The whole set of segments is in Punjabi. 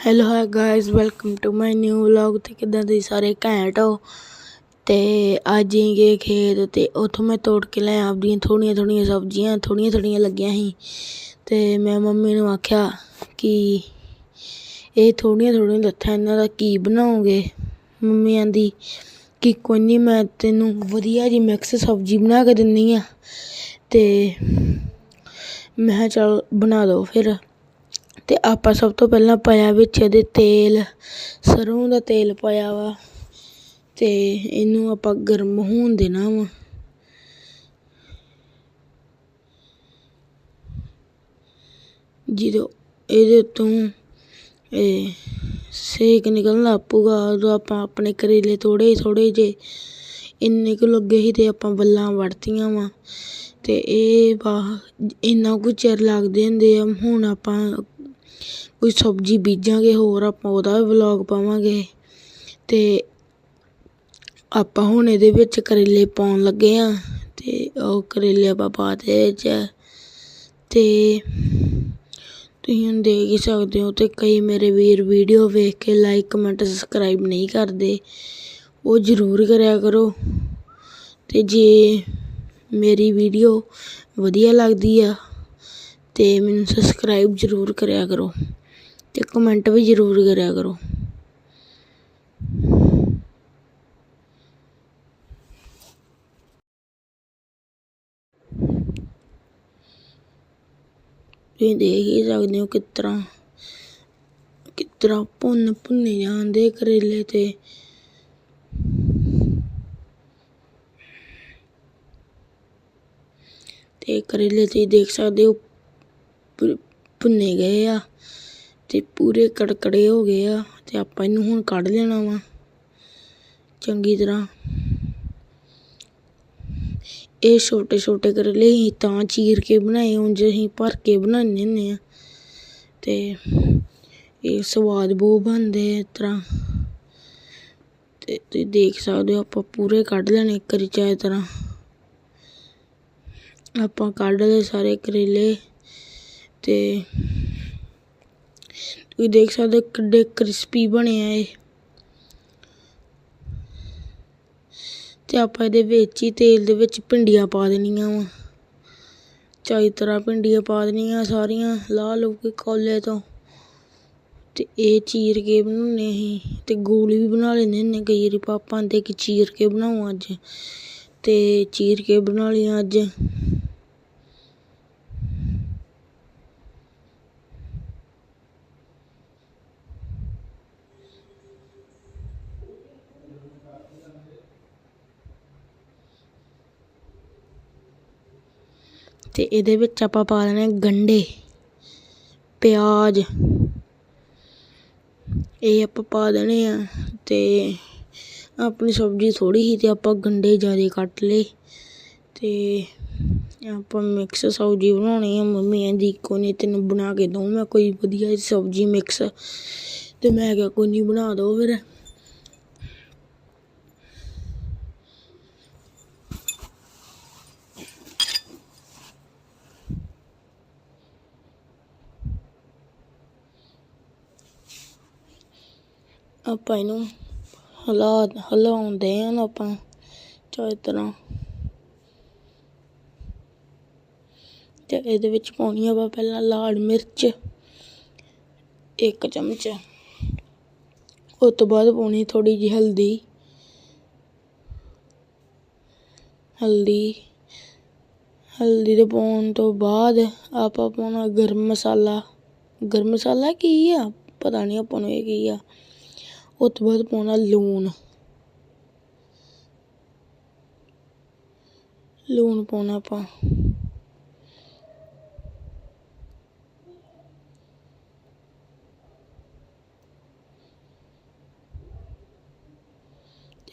Hello hi guys welcome to my new vlog ਤੇ ਕਿਦਾਂ ਤੁਸੀਂ ਸਾਰੇ ਘੈਂਟ ਹੋ? ਤੇ ਅੱਜ ਹੀ ਗਏ ਖੇਤ ਤੇ ਉੱਥੋਂ ਮੈਂ ਤੋੜ ਕੇ ਲੈ ਆਪਦੀਆਂ ਥੋੜੀਆਂ ਥੋੜੀਆਂ ਸਬਜ਼ੀਆਂ, ਥੋੜੀਆਂ ਥੋੜੀਆਂ ਲੱਗੀਆਂ ਸੀ। ਤੇ ਮੈਂ ਮੰਮੀ ਨੂੰ ਆਖਿਆ ਕਿ ਇਹ ਥੋੜੀਆਂ ਥੋੜੀਆਂ ਲੱਥਾਂ ਇਹਨਾਂ ਦਾ ਕੀ ਬਣਾਉਂਗੇ ਮੰਮੀ ਆਂਦੀ ਕਿ ਕੋਈ ਨਹੀਂ ਮੈਂ ਤੈਨੂੰ ਵਧੀਆ ਜੀ ਮਿਕਸ ਸਬਜ਼ੀ ਬਣਾ ਕੇ ਦਿੰਨੀ ਆ। ਤੇ ਮੈਂ ਕਿਹਾ ਚੱਲ ਬਣਾ ਦੋ ਫਿਰ। ਅਤੇ ਆਪਾਂ ਸਭ ਤੋਂ ਪਹਿਲਾਂ ਪਾਇਆ ਵਿੱਚ ਇਹਦੇ ਤੇਲ ਸਰ੍ਹੋਂ ਦਾ ਤੇਲ ਪਾਇਆ ਵਾ ਅਤੇ ਇਹਨੂੰ ਆਪਾਂ ਗਰਮ ਹੋਣ ਦੇਣਾ ਵਾ। ਜਦੋਂ ਇਹਦੇ ਤੋਂ ਇਹ ਸੇਕ ਨਿਕਲਣ ਲੱਗ ਉਦੋਂ ਆਪਾਂ ਆਪਣੇ ਕਰੇਲੇ ਥੋੜੇ ਥੋੜੇ ਜੇ ਇੰਨੇ ਕੁ ਲੱਗੇ ਹੀ ਤੇ ਆਪਾਂ ਬੱਲਾਂ ਵੜਤੀਆਂ ਵਾ। ਤੇ ਇਹ ਵਾ, ਇੰਨਾ ਕੁ ਚਿਰ ਲੱਗਦੇ ਹੁੰਦੇ ਆ, ਹੁਣ ਆਪਾਂ ਕੋਈ ਸਬਜ਼ੀ ਬੀਜਾਂਗੇ, ਹੋਰ ਆਪਾਂ ਉਹਦਾ ਵੀ ਵਲੌਗ ਪਾਵਾਂਗੇ। ਤੇ ਆਪਾਂ ਹੁਣ ਇਹਦੇ ਵਿੱਚ ਕਰੇਲੇ ਪਾਉਣ ਲੱਗੇ ਆ, ਤੇ ਉਹ ਕਰੇਲੇ ਆਪਾਂ ਪਾਤੇ ਵਿੱਚ ਤੇ ਤੁਸੀਂ ਹੁਣ ਦੇਖ ਹੀ ਸਕਦੇ ਹੋ ਤੇ ਕਈ ਮੇਰੇ ਵੀਰ ਵੀਡੀਓ ਵੇਖ ਕੇ ਲਾਈਕ ਕਮੈਂਟ ਸਬਸਕ੍ਰਾਈਬ ਨਹੀਂ ਕਰਦੇ। ਉਹ ਜ਼ਰੂਰ ਕਰਿਆ ਕਰੋ। ਤੇ ਜੇ ਮੇਰੀ ਵੀਡੀਓ ਵਧੀਆ ਲੱਗਦੀ ਆ ਤੇ ਮੈਨੂੰ ਸਬਸਕ੍ਰਾਈਬ ਜ਼ਰੂਰ ਕਰਿਆ ਕਰੋ ਤੇ ਕਮੈਂਟ ਵੀ ਜ਼ਰੂਰ ਕਰਿਆ ਕਰੋ। ਤੁਸੀਂ ਦੇਖ ਹੀ ਸਕਦੇ ਹੋ ਕਿਸ ਤਰ੍ਹਾਂ ਕਿਸ ਤਰ੍ਹਾਂ ਭੁੰਨ ਭੁੰਨੇ ਜਾਂਦੇ ਕਰੇਲੇ ਤੇ। ਤੇ ਕਰੇਲੇ ਤੁਸੀਂ ਦੇਖ ਸਕਦੇ ਹੋ ਭੁੰਨੇ ਗਏ ਆ ਤੇ ਪੂਰੇ ਕੜਕੜੇ ਹੋ ਗਏ ਆ ਤੇ ਆਪਾਂ ਇਹਨੂੰ ਹੁਣ ਕੱਢ ਲੈਣਾ ਵਾ। ਚੰਗੀ ਤਰ੍ਹਾਂ। ਇਹ ਛੋਟੇ ਛੋਟੇ ਕਰੇਲੇ ਅਸੀਂ ਤਾਂ ਚੀਰ ਕੇ ਬਣਾਏ, ਉਂਝ ਅਸੀਂ ਭਰ ਕੇ ਬਣਾਉਂਦੇ ਹੁੰਦੇ ਆ। ਤੇ ਇਹ ਸਵਾਦ ਬਹੁਤ ਬਣਦੇ ਆ ਇਸ ਤਰ੍ਹਾਂ। ਤੇ ਤੁਸੀਂ ਦੇਖ ਸਕਦੇ ਹੋ ਆਪਾਂ ਪੂਰੇ ਕੱਢ ਲੈਣੇ ਇੱਕ ਵਾਰੀ ਚਾਹੇ ਤਰ੍ਹਾਂ। ਆਪਾਂ ਕੱਢ ਲਏ ਸਾਰੇ ਕਰੇਲੇ। ਤੇ ਤੁਸੀਂ ਦੇਖ ਸਕਦੇ ਹੋ ਕਿੱਡੇ ਕ੍ਰਿਸਪੀ ਬਣੇ ਆ ਇਹ। ਤੇ ਆਪਾਂ ਇਹਦੇ ਵਿੱਚ ਹੀ ਤੇਲ ਦੇ ਵਿੱਚ ਭਿੰਡੀਆਂ ਪਾ ਦੇਣੀਆਂ ਵਾ। ਚਾਈ ਤਰ੍ਹਾਂ ਭਿੰਡੀਆਂ ਪਾ ਦੇਣੀਆਂ ਸਾਰੀਆਂ, ਲਾਹ ਲਓ ਕੇ ਕੋਲੇ ਤੋਂ। ਤੇ ਇਹ ਚੀਰ ਕੇ ਬਣਾਉਣੇ ਅਸੀਂ ਤੇ ਗੋਲੀ ਵੀ ਬਣਾ ਲੈਂਦੇ ਹੁੰਦੇ ਕਈ ਵਾਰੀ ਪਾਪਾ ਆਂਦੇ ਕਿ ਚੀਰ ਕੇ ਬਣਾਓ ਅੱਜ। ਤੇ ਚੀਰ ਕੇ ਬਣਾ ਲਈਆਂ ਅੱਜ। ਤੇ ਇਹਦੇ ਵਿੱਚ ਆਪਾਂ ਪਾ ਦੇਣੇ ਗੰਢੇ ਪਿਆਜ਼। ਇਹ ਆਪਾਂ ਪਾ ਦੇਣੇ ਆ ਤੇ ਆਪਣੀ ਸਬਜ਼ੀ ਥੋੜੀ ਸੀ ਤੇ ਆਪਾਂ ਗੰਢੇ ਜ਼ਿਆਦਾ ਕੱਟ ਲਏ ਤੇ ਆਪਾਂ ਮਿਕਸ ਸਬਜ਼ੀ ਬਣਾਉਣੀ ਆ। ਮੰਮੀ ਕਹਿੰਦੀ ਕੋਈ ਨਹੀਂ ਤੈਨੂੰ ਬਣਾ ਕੇ ਦਊਂ, ਮੈਂ ਕੋਈ ਵਧੀਆ ਸਬਜ਼ੀ ਮਿਕਸ ਤੇ ਮੈਂ ਕਿਹਾ ਕੋਈ ਨਹੀਂ ਬਣਾ ਦੋ ਫਿਰ। ਆਪਾਂ ਇਹਨੂੰ ਹਲਾ ਹਲਾਉਂਦੇ ਹਾਂ ਆਪਾਂ, ਚਾਹੇ ਤਰ੍ਹਾਂ। ਤੇ ਇਹਦੇ ਵਿੱਚ ਪਾਉਣੀ ਆਪਾਂ ਪਹਿਲਾਂ ਲਾਲ ਮਿਰਚ, ਇੱਕ ਚਮਚ। ਉਸ ਤੋਂ ਬਾਅਦ ਪਾਉਣੀ ਥੋੜੀ ਜਿਹੀ ਹਲਦੀ। ਹਲਦੀ ਹਲਦੀ ਦੇ ਪਾਉਣ ਤੋਂ ਬਾਅਦ ਆਪਾਂ ਪਾਉਣਾ ਗਰਮ ਮਸਾਲਾ। ਗਰਮ ਮਸਾਲਾ ਕੀ ਆ? ਪਤਾ ਨਹੀਂ ਆਪਾਂ ਨੂੰ ਇਹ ਕੀ ਆ। ਉਸ ਤੋਂ ਬਾਅਦ ਪਾਉਣਾ ਲੂਣ। ਲੂਣ ਪਾਉਣਾ ਆਪਾਂ।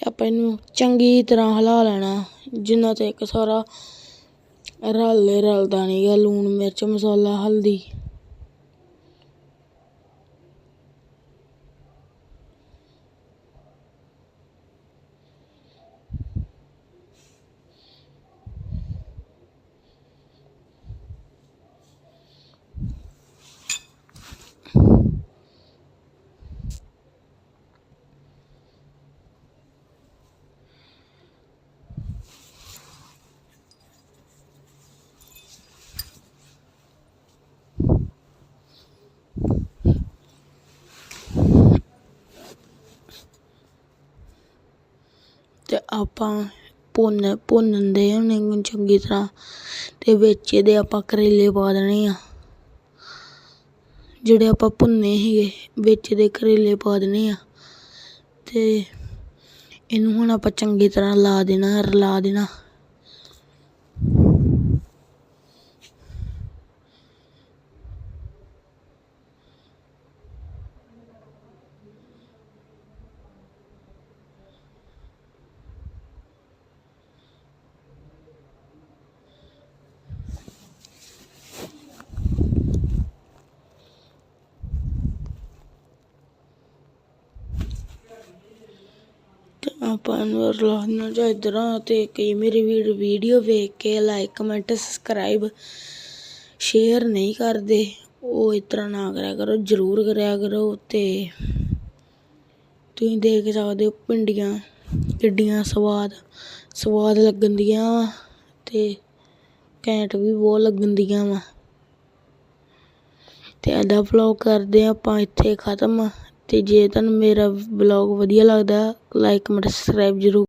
ਆਪਾਂ ਇਹਨੂੰ ਚੰਗੀ ਤਰ੍ਹਾਂ ਹਿਲਾ ਲੈਣਾ। ਜਿੰਨਾ ਤੱਕ ਸਾਰਾ ਰਲੇ ਰਲਦਾ ਨਹੀਂਗਾ ਲੂਣ, ਮਿਰਚ, ਮਸਾਲਾ, ਹਲਦੀ। ਆਪਾਂ ਭੁੰਨ, ਭੁੰਨਦੇ ਹੁੰਦੇ ਉਹਨੂੰ ਚੰਗੀ ਤਰ੍ਹਾਂ ਅਤੇ ਵਿੱਚ ਇਹਦੇ ਆਪਾਂ ਕਰੇਲੇ ਪਾ ਦੇਣੇ ਆ। ਜਿਹੜੇ ਆਪਾਂ ਭੁੰਨੇ ਸੀਗੇ, ਵਿੱਚ ਦੇ ਕਰੇਲੇ ਪਾ ਦੇਣੇ ਆ। ਅਤੇ ਇਹਨੂੰ ਹੁਣ ਆਪਾਂ ਚੰਗੀ ਤਰ੍ਹਾਂ ਲਾ ਦੇਣਾ, ਰਲਾ ਦੇਣਾ ਤੇ ਆਪਾਂ ਨੂੰ ਰਲਾ ਚਾਹੀਦਾ ਤਰ੍ਹਾਂ ਤੇ ਕਈ ਮੇਰੀ ਵੀਡੀਓ ਵੇਖ ਕੇ ਲਾਈਕ ਕਮੈਂਟ ਸਬਸਕ੍ਰਾਈਬ ਸ਼ੇਅਰ ਨਹੀਂ ਕਰਦੇ। ਉਹ ਇਸ ਤਰ੍ਹਾਂ ਨਾ ਕਰਿਆ ਕਰੋ, ਜ਼ਰੂਰ ਕਰਿਆ ਕਰੋ ਤੇ ਤੁਸੀਂ ਦੇਖ ਸਕਦੇ ਹੋ ਭਿੰਡੀਆਂ, ਕਿੱਡੀਆਂ ਸਵਾਦ ਸਵਾਦ ਲੱਗਣ ਦੀਆਂ ਵਾ ਤੇ ਘੈਂਟ ਵੀ ਬਹੁਤ ਲੱਗਣ ਦੀਆਂ ਵਾ। ਤੇ ਅੱਧਾ ਵਲੌਗ ਕਰਦੇ ਹਾਂ ਆਪਾਂ, ਇੱਥੇ ਖ਼ਤਮ। ਅਤੇ ਜੇ ਤੁਹਾਨੂੰ ਮੇਰਾ ਵਲੌਗ ਵਧੀਆ ਲੱਗਦਾ ਲਾਈਕ ਕਮੈਂਟ ਸਬਸਕ੍ਰਾਈਬ ਜ਼ਰੂਰ